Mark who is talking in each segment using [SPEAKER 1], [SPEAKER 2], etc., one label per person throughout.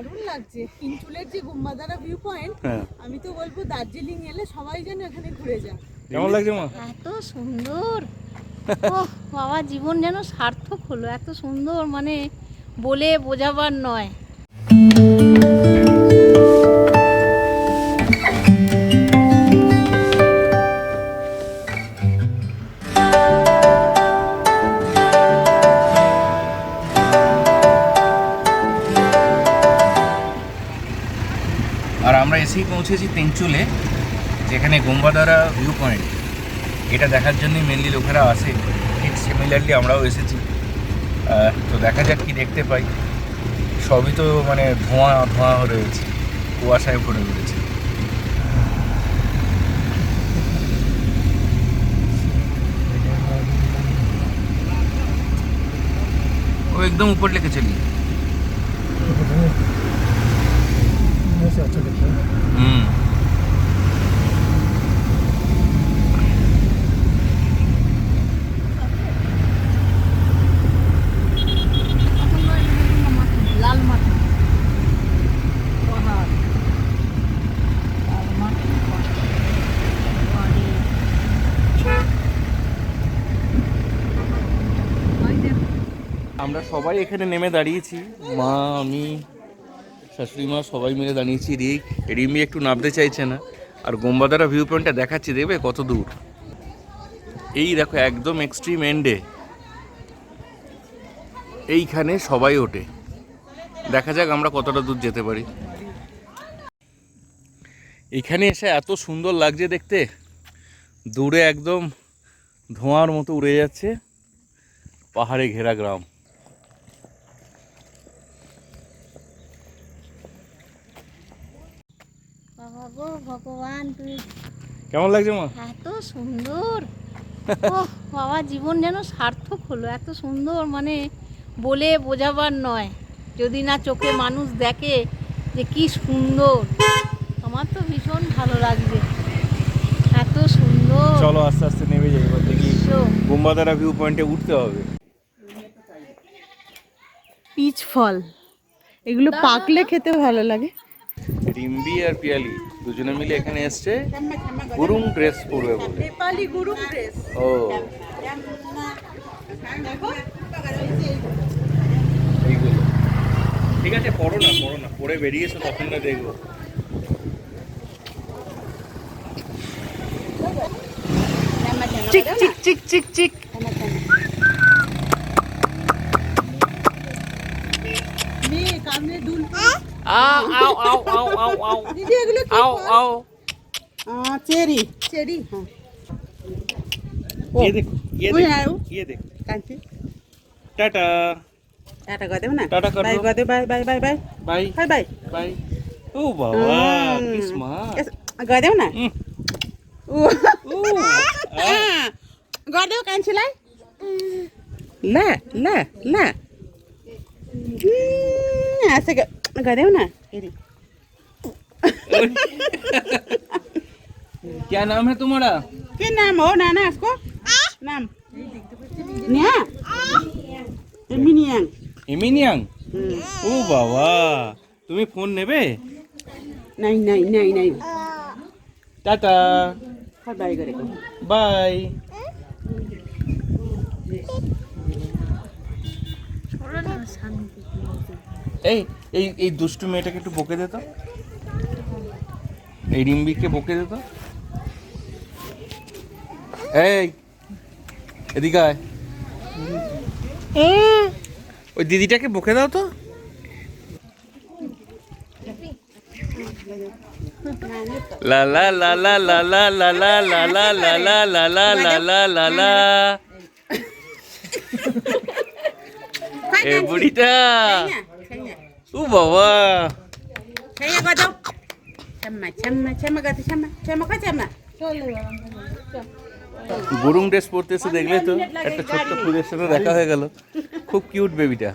[SPEAKER 1] দারুণ লাগছে। ইনচুলের যে গুম্বাদারা ভিউ পয়েন্ট
[SPEAKER 2] হ্যাঁ।
[SPEAKER 1] আমি তো বলব দার্জিলিং এলে সবাই যেন এখানে ঘুরে যায়।
[SPEAKER 2] কেমন লাগছে মা?
[SPEAKER 3] এত সুন্দর। ওহ বাবা জীবন যেন সার্থক হলো এত সুন্দর মানে বলে বোঝাবার নয়।
[SPEAKER 2] এসেই পৌঁছেছি তেঞ্চুলে যেখানে গোম্বাদারা ভিউ পয়েন্ট এটা দেখার জন্যই মেনলি লোকেরা আসে। ঠিক সিমিলারলি আমরাও এসেছি। তো দেখা যাক কি দেখতে পাই। সবই তো মানে ধোঁয়া ধোঁয়া রয়েছে। কুয়াশায় ভরে রয়েছে। ও
[SPEAKER 3] একদম উপর লেগে চলি। చేసి వచ్చేటప్పుడు
[SPEAKER 2] আমরা সবাই এখানে নেমে দাঁড়িয়েছি। মা আমি শাশুড়ি মা সবাই মিলে দাঁড়িয়েছি রিক রিমি একটু নামতে চাইছে না। আর গোম্বাদারা ভিউ পয়েন্টটা দেখাচ্ছি, দেখবে কত দূর? এই দেখো, একদম এক্সট্রিম এন্ডে এইখানে সবাই ওঠে। দেখা যাক আমরা কতটা দূর যেতে পারি। এখানে এসে এত সুন্দর লাগছে দেখতে। দূরে একদম ধোঁয়ার মতো উড়ে যাচ্ছে। পাহাড়ে ঘেরা গ্রাম
[SPEAKER 3] বাবা গো ভগবান তুই
[SPEAKER 2] কেমন লাগছে মা?
[SPEAKER 3] এত সুন্দর। ও বাবা জীবন যেন সার্থক হলো এত সুন্দর মানে বলে বোঝাবার নয়। যদি না চোখে মানুষ দেখে যে কি সুন্দর। আমার তো ভীষণ ভালো লাগছে। এত সুন্দর।
[SPEAKER 2] চলো আস্তে আস্তে নেমে যাই এবার দেখি
[SPEAKER 3] দৃশ্য।
[SPEAKER 2] ভিউ পয়েন্টে উঠতে হবে।
[SPEAKER 1] পিচ ফল। এগুলো পাকলে খেতে ভালো লাগে।
[SPEAKER 2] রিম্বি আর পিয়ালি। দুজনে মিলে এখানে এসছে গুরুং ড্রেস পরবে বলে।
[SPEAKER 1] নেপালি গুরু ড্রেস।
[SPEAKER 2] ও। এইগুলো। ঠিক আছে পড়ো না পড়ো না পড়ে বেরিয়েছো তখন না দেখব।
[SPEAKER 1] চিক চিক চিক চিক চিক। নে কামড়ে দুল
[SPEAKER 2] আও আও আও আও আও আও
[SPEAKER 1] দিদি এগুলো কি
[SPEAKER 2] আও
[SPEAKER 1] ফল?
[SPEAKER 2] আও
[SPEAKER 4] চেরি
[SPEAKER 1] চেরি হ্যাঁ
[SPEAKER 2] ये देखो ये
[SPEAKER 4] ওই
[SPEAKER 2] देखो
[SPEAKER 4] আয়ু।
[SPEAKER 2] ये देखो
[SPEAKER 4] কাঞ্চি
[SPEAKER 2] टाटा
[SPEAKER 4] টাটা করে দেব না
[SPEAKER 2] টাটা কর
[SPEAKER 4] বাই
[SPEAKER 2] দাও।
[SPEAKER 4] করে দে bye bye bye bye
[SPEAKER 2] bye
[SPEAKER 4] bye bye
[SPEAKER 2] bye ओ बाबा
[SPEAKER 4] Hmm.
[SPEAKER 2] কি স্মার্ট
[SPEAKER 4] করে দেব না
[SPEAKER 2] Hmm.
[SPEAKER 4] ও করে দেব কাঞ্চি লাই লা লা লা ऐसे ગધેવ ના એરી
[SPEAKER 2] क्या नाम है तुम्हारा
[SPEAKER 4] क्या नाम हो नाना इसको नाम निया ইমিনিয়াং
[SPEAKER 2] ইমিনিয়াং ও বাবা তুমি ফোন নেবে
[SPEAKER 4] নাই নাই নাই নাই
[SPEAKER 2] টাটা
[SPEAKER 4] বাই করে
[SPEAKER 2] বাই শান্তি এই এই এই দুষ্টু মেয়েটাকে একটু বকে দে তো এই রিম্বিকে বকে দে তো এই এদিকে আয় ওই দিদিটাকে বকে দাও তো লা লা লা লা লা লা লা লা লা লা লা লা লা লা লা লা লা লা এ বুড়িটা ও বাবা.
[SPEAKER 4] Chama ka, chama.
[SPEAKER 2] Gurung dress পরতে এসে দেখলে তো? একটা ছোট্ট ফুলের সাথে দেখা হয়ে গেল। খুব কিউট বেবিটা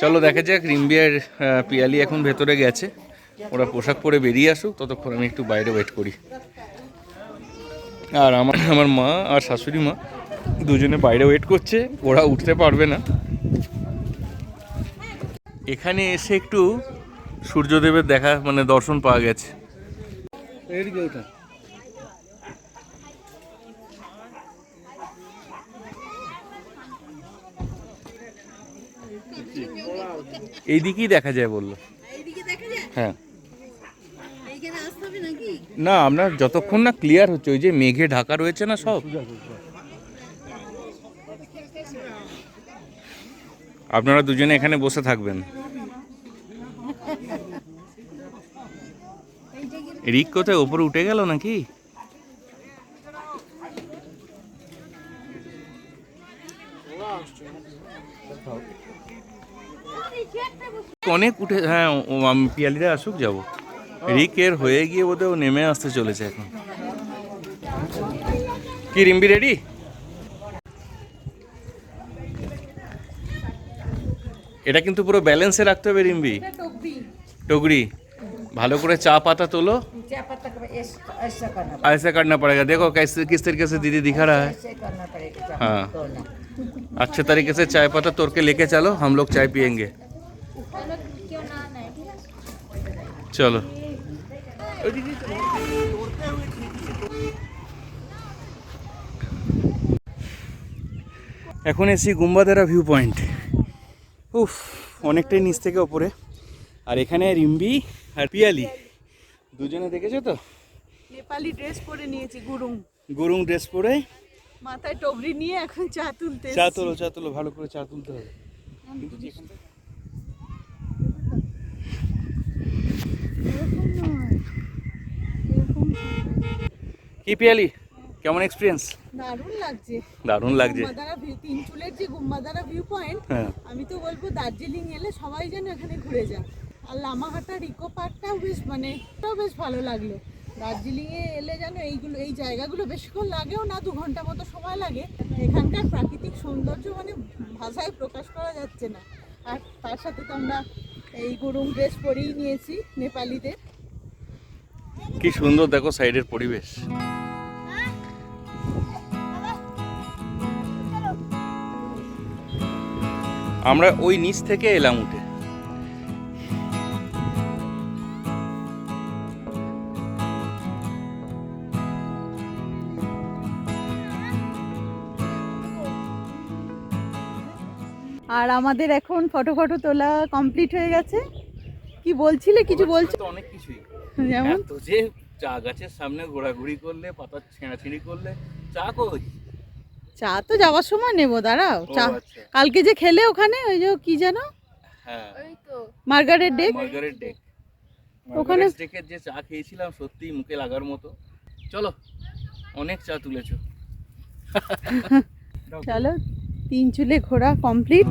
[SPEAKER 2] চলো দেখা যাক রিম্বিয়ার পিয়ালি এখন ভেতরে গেছে। ওরা পোশাক পরে বেরিয়ে আসুক ততক্ষণ আমি একটু বাইরে ওয়েট করি। আর আমার আমার মা আর শাশুড়ি মা দুজনে বাইরে ওয়েট করছে ওরা উঠতে পারবে না। এখানে এসে একটু সূর্যদেবের দেখা মানে দর্শন পাওয়া গেছে। এইদিকেই দেখা যায় বলল। হ্যাঁ। না আপনার যতক্ষণ না ক্লিয়ার হচ্ছে ওই যে মেঘে ঢাকা রয়েছে না সব? আপনারা দুজনে এখানে বসে থাকবেন। রিক কোথায়? ওপরে উঠে গেল নাকি? অনেক উঠে হ্যাঁ পিয়ালিরা আসুক, যাব। রিকের হয়ে গিয়ে বোধহয় নেমে আসতে চলেছে এখন। কি রিম্বি রেডি? এটা কিন্তু পুরো ব্যালেন্সে রাখতে হবে রিম্বি टोकरी भालो करे चा पाता तोलो
[SPEAKER 5] चाय पत्ता का ऐस- ऐसा करना
[SPEAKER 2] ऐसे करना पड़ेगा देखो कैसे किस तरीके से दीदी दिखा रहा है
[SPEAKER 5] ऐसे करना पड़ेगा चाय
[SPEAKER 2] हाँ।
[SPEAKER 5] तोड़ना
[SPEAKER 2] अच्छे तरीके से चाय पत्ता तोड़ के लेके चलो हम लोग चाय पियेंगे चलो এখন এসি গুম্বাদারা ভিউ পয়েন্ট উফ অনেকটাই নিচ থেকে ওপরে। আর এখানে রিম্বি আর পিয়ালি। দুজনে দেখেছ তো?
[SPEAKER 1] নেপালি ড্রেস পরে নিয়েছি গুরুং।
[SPEAKER 2] গরুং ড্রেস পরে।
[SPEAKER 1] মাথায় টবরি নিয়ে এখন চা তুলতে
[SPEAKER 2] চা। তোলো চা তোলো ভালো করে চা তুলতে হবে। কিন্তু যেখানটা- কি পিয়ালি? কেমন এক্সপিরিয়েন্স
[SPEAKER 1] দারুণ লাগছে।
[SPEAKER 2] দারুণ লাগছে।
[SPEAKER 1] তিন চুলের যে গুম্বাদারা ভিউ পয়েন্ট
[SPEAKER 2] হ্যাঁ।
[SPEAKER 1] আমি তো বলব দার্জিলিং এলে সবাই যেন এখানে ঘুরে যান আর লামাহাটার ইকো পার্কটাও বেশ মানে বেশ ভালো লাগল। দার্জিলিংয়ে এলে যেন এইগুলো এই জায়গাগুলো বেশিক্ষণ লাগেও না দু ঘণ্টা মতো সময় লাগে। এখানকার প্রাকৃতিক সৌন্দর্য মানে ভাষায় প্রকাশ করা যাচ্ছে না। আর তার সাথে তো আমরা এই গরুম ড্রেস পরেই নিয়েছি নেপালিদের।
[SPEAKER 2] কি সুন্দর দেখো সাইডের পরিবেশ। আমরা ওই নিচ থেকে এলাম উঠে।
[SPEAKER 1] আর আমাদের এখন ফটো ফটো তোলা কমপ্লিট হয়ে গেছে। কি বলছিলে? কিছু বলছো
[SPEAKER 2] অনেক কিছুই।
[SPEAKER 1] যেমন?
[SPEAKER 2] এত যে চা গাছের সামনে ঘোরাঘুরি করলে পাতা ছেঁড়াছিঁড়ি করলে চা কই?
[SPEAKER 1] চা তো যাওয়ার সময় নেব দাঁড়াও। চা
[SPEAKER 2] আচ্ছা।
[SPEAKER 1] কালকে যে খেলে ওখানে ওই যে কি যেন?
[SPEAKER 2] হ্যাঁ।
[SPEAKER 1] Margaret deck?
[SPEAKER 2] Margaret deck.
[SPEAKER 1] ওখানে-
[SPEAKER 2] ওখানে ডেকের যে চা খেয়েছিলাম সত্যি মুখে লাগার মতো। চলো অনেক চা তুলেছো।
[SPEAKER 1] চলো তিন চুলে ঘোরা কমপ্লিট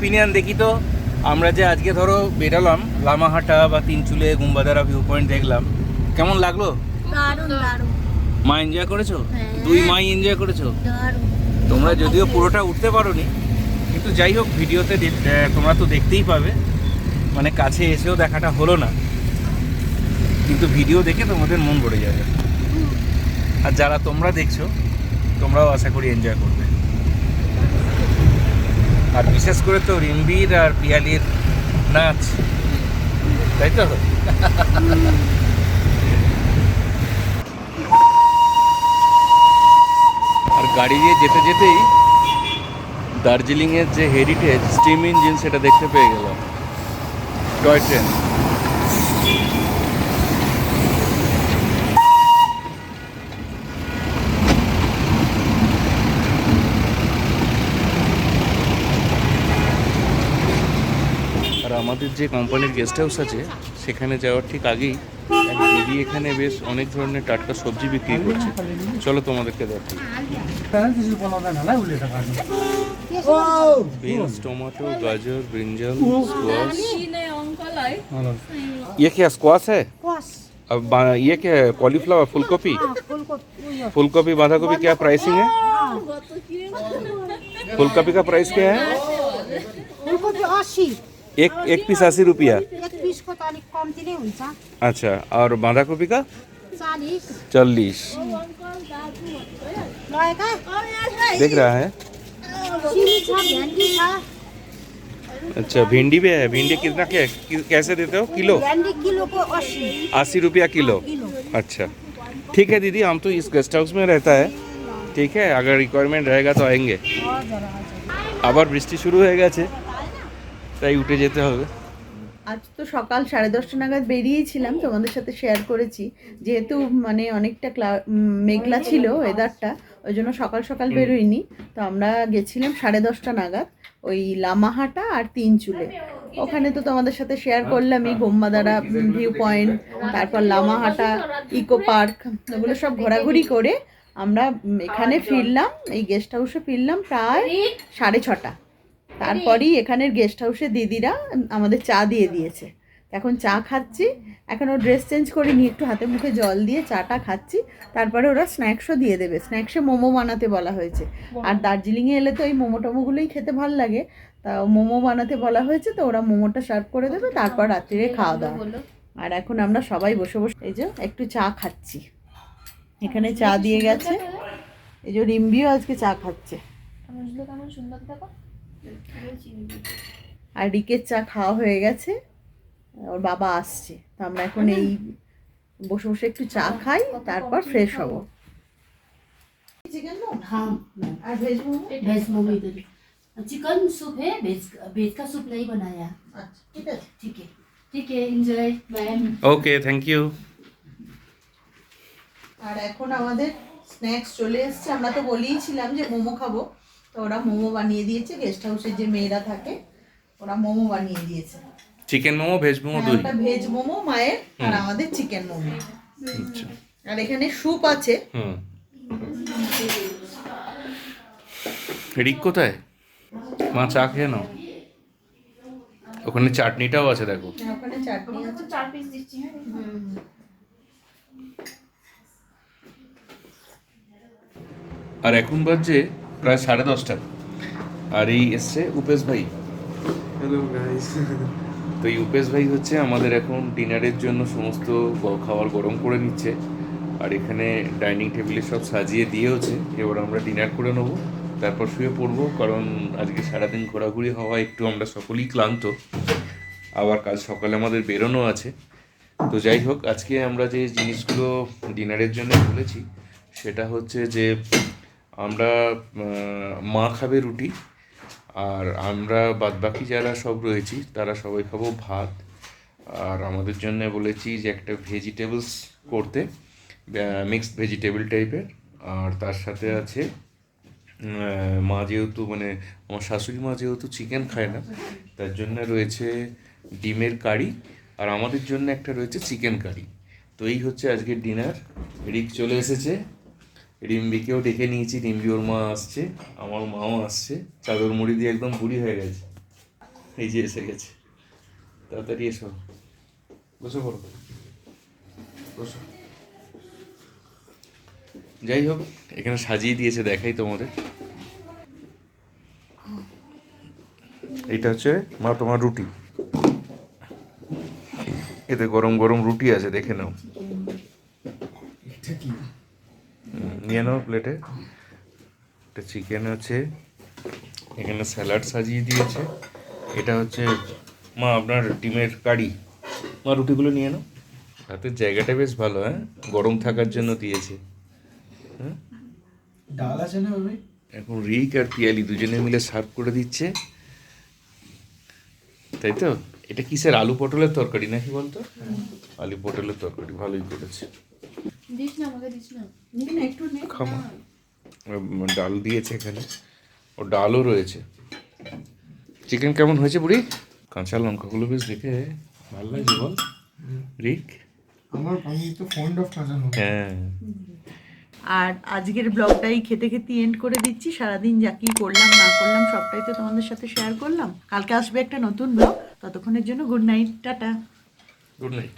[SPEAKER 2] ওপিনিয়ন দেখি তো। আমরা যে আজকে ধরো বেরোলাম লামাহাটা বা তিনচুলে গুম্বাদারা ভিউ পয়েন্ট দেখলাম। কেমন লাগল? মা এনজয় করেছ?
[SPEAKER 3] হ্যাঁ।
[SPEAKER 2] দুই মাই এনজয় করেছ? তোমরা যদিও পুরোটা উঠতে পারোনি কিন্তু যাই হোক ভিডিওতে তোমরা তো দেখতেই পাবে। মানে কাছে এসেও দেখাটা হলো না। কিন্তু ভিডিও দেখে তোমাদের মন ভরে যাবে। আর যারা তোমরা দেখছ তোমরাও আশা করি এনজয় করবে। আর বিশেষ করে তো রিম্বির আর পিয়ালির নাচ। তাই তো? আর গাড়ি দিয়ে যেতে যেতেই দার্জিলিংয়ের যে হেরিটেজ স্টিম ইঞ্জিন সেটা দেখতে পেয়ে গেলাম। Toy train. আমাদের যে কোম্পানির গেস্ট হাউস আছে সেখানে যাওয়ার ঠিক আগেই এক দিদি এখানে বেশ অনেক ধরনের টাটকা সবজি বিক্রি করছে চলো তোমাদেরকে দেখি বিনস টমেটো গাজর ব্রিঞ্জল स्क्वाश ये क्या स्क्वाश है अब बा- ये क्या है कॉलीफ्लावर फूलगोभी फूलगोभी बांधा गोभी क्या प्राइसिंग है फूलगोभी का प्राइस क्या है
[SPEAKER 6] फुलकोपी असी
[SPEAKER 2] एक एक पीस अस्सी रुपया
[SPEAKER 6] एक पिसको त अलिक कम्ती नै हुन्छ
[SPEAKER 2] अच्छा और बांधा गोभी का
[SPEAKER 6] चालिस
[SPEAKER 2] चालीस
[SPEAKER 6] लगेका
[SPEAKER 2] देख रहा है
[SPEAKER 6] सिमी छ भेन्डी छ
[SPEAKER 2] अच्छा भिंडी भी है भिंडी कितना क्या कि- कैसे देते हो किलो
[SPEAKER 6] भेन्डी किलोको असी
[SPEAKER 2] अस्सी रुपया किलो अच्छा ठीक है दीदी हम तो इस गेस्ट हाउस में रहता है ठीक है अगर रिक्वायरमेंट रहेगा तो आएंगे আবার বৃষ্টি শুরু হয়ে গেছে তাই উঠে যেতে হবে।
[SPEAKER 1] আজ তো সকাল সাড়ে দশটা নাগাদ বেরিয়েছিলাম তোমাদের সাথে শেয়ার করেছি। যেহেতু মানে অনেকটা ক্লা- মেঘলা ছিল ওয়েদারটা ওই জন্য সকাল সকাল বেরোইনি তো আমরা গেছিলাম সাড়ে দশটা নাগাদ ওই লামাহাটা আর তিন চুলে ওখানে তো তোমাদের সাথে শেয়ার করলামই গোম্বাদারা ভিউ পয়েন্ট তারপর লামাহাটা ইকো পার্ক ওগুলো সব ঘোরাঘুরি করে আমরা এখানে ফিরলাম এই গেস্ট হাউসে ফিরলাম প্রায় সাড়ে ছটা। তারপরেই এখানের গেস্ট হাউসে দিদিরা আমাদের চা দিয়ে দিয়েছে। এখন চা খাচ্ছি। এখন এখনও ড্রেস চেঞ্জ করিনি একটু হাতে মুখে জল দিয়ে চাটা খাচ্ছি। তারপরে ওরা স্ন্যাক্সও দিয়ে দেবে। স্ন্যাক্সে মোমো বানাতে বলা হয়েছে। আর দার্জিলিংয়ে এলে তো এই মোমো টোমোগুলোই খেতে ভালো লাগে। তা মোমো বানাতে বলা হয়েছে তো ওরা মোমোটা সার্ভ করে দেবে তারপর রাত্রিরে খাওয়া দাওয়া। আর এখন আমরা সবাই বসে বসে এই যে একটু চা খাচ্ছি। এখানে চা দিয়ে গেছে। এই যে রিম্বিও আজকে চা খাচ্ছে। আর রিকের চা খাওয়া হয়ে গেছে ওর বাবা আসছে তো আমরা এখন এই বসে বসে একটু চা খাই তারপর ফ্রেশ হব চিকেন
[SPEAKER 7] हाँ
[SPEAKER 1] আর ভেজ মোমো
[SPEAKER 7] वेज मोमो इधर चिकन सूप है वेज वेज का सूप नहीं बनाया
[SPEAKER 1] আচ্ছা ঠিক আছে
[SPEAKER 7] ठीक है ठीक है enjoy ma'am
[SPEAKER 2] okay thank you
[SPEAKER 1] আর এখন আমাদের স্ন্যাক্স চলে এসছে আমরা তো বলেইছিলাম যে মোমো খাবো তো ওরা মোমো বানিয়ে দিয়েছে গেস্ট হাউসে যে মেয়েরা থাকে ওরা মোমো বানিয়ে দিয়েছে।
[SPEAKER 2] চিকেন মোমো ভেজ মোমো
[SPEAKER 1] হ্যাঁ,
[SPEAKER 2] দুই?
[SPEAKER 1] ওটা ভেজ মোমো মায়ের আর আমাদের চিকেন মোমো।
[SPEAKER 2] আচ্ছা।
[SPEAKER 1] আর এখানে স্যুপ আছে।
[SPEAKER 2] হুম। রিক কোথায়? মা চা খেয়ে নাও। ওখানে চাটনিটাও আছে দেখো।
[SPEAKER 1] হ্যাঁ, ওখানে চাটনি আছে।
[SPEAKER 2] আর এখন বাজছে প্রায় সাড়ে দশটা। আর এই এসছে উপেশ ভাই। তো এই উপেশ ভাই হচ্ছে আমাদের এখন ডিনারের জন্য সমস্ত খাবার গরম করে নিচ্ছে। আর এখানে ডাইনিং টেবিলে সব সাজিয়ে দিয়েওছে। এবার আমরা ডিনার করে নেব। তারপর শুয়ে পড়ব কারণ আজকে সারাদিন ঘোরাঘুরি হওয়া একটু আমরা সকলেই ক্লান্ত। আবার কাল সকালে আমাদের বেরোনো আছে। তো যাই হোক আজকে আমরা যে জিনিসগুলো ডিনারের জন্য বলেছি সেটা হচ্ছে যে আমরা মা খাবে রুটি, আর আমরা বাদবাকি যারা সব রয়েছি, তারা সবাই খাব ভাত। আর আমাদের জন্য বলেছি যে একটা ভেজিটেবলস করতে মিক্সড ভেজিটেবল টাইপের আর তার সাথে আছে মা যেহেতু মানে আমার শাশুড়ি মা যেহেতু চিকেন খায় না, তার জন্য রয়েছে ডিমের কারি, আর আমাদের জন্য একটা রয়েছে চিকেন কারি তো এই হচ্ছে আজকের ডিনার রিক চলে এসেছে। রিম্বিকেও ডেকে নিয়েছি রিম্বি ওর মা আসছে আমার মাও আসছে চাদর মুড়ি দিয়ে একদম বুড়ি হয়ে গেছে। এই যে এসে গেছে। তাড়াতাড়ি এসো। বসে পড়ো। বসো। যাই হোক এখানে সাজিয়ে দিয়েছে দেখাই তোমাদের। এইটা হচ্ছে মা তোমার রুটি। এতে গরম গরম রুটি আছে দেখে নাও। হুম, নিয়ে নাও প্লেটে এটা চিকেন আছে এখানে স্যালাড সাজিয়ে দিয়েছে। এটা হচ্ছে মা আপনার ডিমের কারি। মা রুটিগুলো নিয়ে নাও। রাতের জায়গাটা বেশ ভালো হ্যাঁ? গরম থাকার জন্য দিয়েছে। হ্যাঁ?
[SPEAKER 8] ডাল আছে না
[SPEAKER 2] এখন রিক আর পিয়ালি দুজনে মিলে সার্ভ করে দিচ্ছে। তাই তো? এটা কিসের আলু পটলের তরকারি নাকি বলতো? আলু পটলের তরকারি ভালোই করেছে।
[SPEAKER 1] নিন না, একটু নে।
[SPEAKER 2] খামা ডাল দিয়েছে এখানে। ও ডালও রয়েছে। চিকেন কেমন হয়েছে বুড়ি? কাঁচা লঙ্কাগুলো বেশ দেখে ভালো লাগছে বল। রিক?
[SPEAKER 8] আমার আমি তো ফন্ড অফ কাঁচা
[SPEAKER 2] হ্যাঁ।
[SPEAKER 1] আর আজকের ব্লগটাই খেতে খেতে এন্ড করে দিচ্ছি। সারাদিন যা কি করলাম না করলাম সবটাই তো তোমাদের সাথে শেয়ার করলাম। কালকে আসবে একটা নতুন ব্লগ ততক্ষণের জন্য good night tata.
[SPEAKER 2] Good night